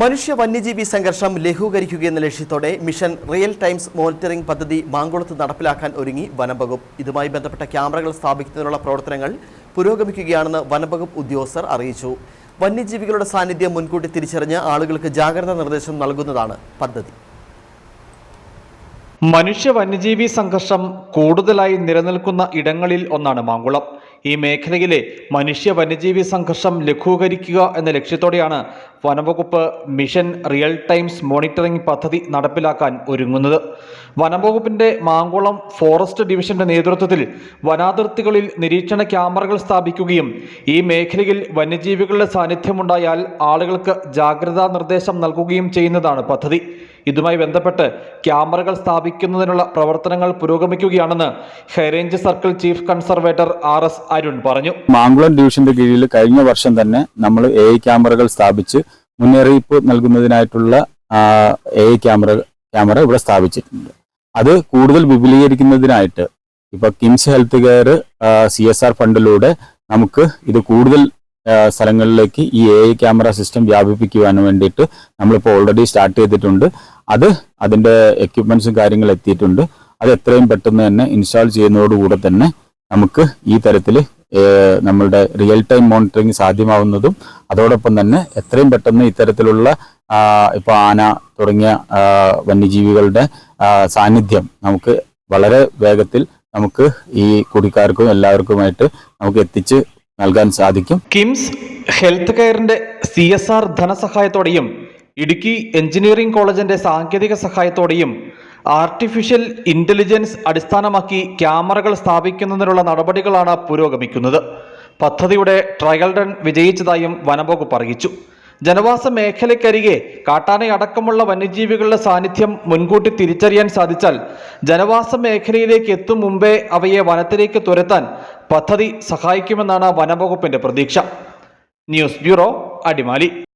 മനുഷ്യ വന്യജീവി സംഘർഷം ലഘൂകരിക്കുകയെന്ന ലക്ഷ്യത്തോടെ മിഷൻ റിയൽ ടൈംസ് മോണിറ്ററിംഗ് പദ്ധതി മാങ്കുളത്ത് നടപ്പിലാക്കാൻ ഒരുങ്ങി വനംവകുപ്പ്. ഇതുമായി ബന്ധപ്പെട്ട ക്യാമറകൾ സ്ഥാപിക്കുന്നതിനുള്ള പ്രവർത്തനങ്ങൾ പുരോഗമിക്കുകയാണെന്ന് വനംവകുപ്പ് ഉദ്യോഗസ്ഥർ അറിയിച്ചു. വന്യജീവികളുടെ സാന്നിധ്യം മുൻകൂട്ടി തിരിച്ചറിഞ്ഞ് ആളുകൾക്ക് ജാഗ്രതാ നിർദ്ദേശം നൽകുന്നതാണ് പദ്ധതി. മനുഷ്യ വന്യജീവി സംഘർഷം കൂടുതലായി നിലനിൽക്കുന്ന ഇടങ്ങളിൽ ഒന്നാണ് മാങ്കുളം. ഈ മേഖലയിലെ മനുഷ്യ വന്യജീവി സംഘർഷം ലഘൂകരിക്കുക എന്ന ലക്ഷ്യത്തോടെയാണ് വനംവകുപ്പ് മിഷൻ റിയൽ ടൈംസ് മോണിറ്ററിംഗ് പദ്ധതി നടപ്പിലാക്കാൻ ഒരുങ്ങുന്നത്. വനംവകുപ്പിന്റെ മാങ്കുളം ഫോറസ്റ്റ് ഡിവിഷന്റെ നേതൃത്വത്തിൽ വനാതിർത്തികളിൽ നിരീക്ഷണ ക്യാമറകൾ സ്ഥാപിക്കുകയും ഈ മേഖലയിൽ വന്യജീവികളുടെ സാന്നിധ്യമുണ്ടായാൽ ആളുകൾക്ക് ജാഗ്രതാ നിർദ്ദേശം നൽകുകയും ചെയ്യുന്നതാണ് പദ്ധതി. ഇതുമായി ബന്ധപ്പെട്ട് ക്യാമറകൾ സ്ഥാപിക്കുന്നതിനുള്ള പ്രവർത്തനങ്ങൾ പുരോഗമിക്കുകയാണെന്ന് high range circle chief conservator R S Arun പറഞ്ഞു. മാങ്കുളം ഡിവിഷന്റെ കീഴിൽ കഴിഞ്ഞ വർഷം തന്നെ നമ്മൾ എ ക്യാമറകൾ സ്ഥാപിച്ച് മുന്നറിയിപ്പ് നൽകുന്നതിനായിട്ടുള്ള എ ക്യാമറ ക്യാമറ ഇവിടെ സ്ഥാപിച്ചിട്ടുണ്ട്. അത് കൂടുതൽ വിപുലീകരിക്കുന്നതിനായിട്ട് ഇപ്പൊ KIMS health care C S R ഫണ്ടിലൂടെ നമുക്ക് ഇത് കൂടുതൽ സ്ഥലങ്ങളിലേക്ക് ഈ എ ക്യാമറ സിസ്റ്റം വ്യാപിപ്പിക്കുവാൻ വേണ്ടിയിട്ട് നമ്മളിപ്പോൾ ഓൾറെഡി സ്റ്റാർട്ട് ചെയ്തിട്ടുണ്ട്. അത് അതിന്റെ എക്യുപ്മെൻസും കാര്യങ്ങളും എത്തിയിട്ടുണ്ട്. അത് എത്രയും പെട്ടെന്ന് തന്നെ ഇൻസ്റ്റാൾ ചെയ്യുന്നതോടുകൂടെ തന്നെ നമുക്ക് ഈ തരത്തിൽ നമ്മളുടെ റിയൽ ടൈം മോണിറ്ററിങ് സാധ്യമാവുന്നതും അതോടൊപ്പം തന്നെ എത്രയും പെട്ടെന്ന് ഇത്തരത്തിലുള്ള ഇപ്പോൾ ഇപ്പൊ ആന തുടങ്ങിയ വന്യജീവികളുടെ സാന്നിധ്യം നമുക്ക് വളരെ വേഗത്തിൽ നമുക്ക് ഈ കുടിക്കാർക്കും എല്ലാവർക്കുമായിട്ട് നമുക്ക് എത്തിച്ച് നൽകാൻ സാധിക്കും. കിംസ് ഹെൽത്ത് കെയറിന്റെ സി ധനസഹായത്തോടെയും ഇടുക്കി എഞ്ചിനീയറിംഗ് കോളേജിന്റെ സാങ്കേതിക സഹായത്തോടെയും ആർട്ടിഫിഷ്യൽ ഇന്റലിജൻസ് അടിസ്ഥാനമാക്കി ക്യാമറകൾ സ്ഥാപിക്കുന്നതിനുള്ള നടപടികളാണ് പുരോഗമിക്കുന്നത്. പദ്ധതിയുടെ ട്രയൽ റൺ വിജയിച്ചതായും വനംവകുപ്പ് അറിയിച്ചു. ജനവാസ മേഖലയ്ക്കരികെ കാട്ടാനയടക്കമുള്ള വന്യജീവികളുടെ സാന്നിധ്യം മുൻകൂട്ടി തിരിച്ചറിയാൻ സാധിച്ചാൽ ജനവാസ മേഖലയിലേക്ക് എത്തും മുമ്പേ അവയെ വനത്തിലേക്ക് തുരത്താൻ പദ്ധതി സഹായിക്കുമെന്നാണ് വനംവകുപ്പിന്റെ പ്രതീക്ഷ. News bureau Adimali.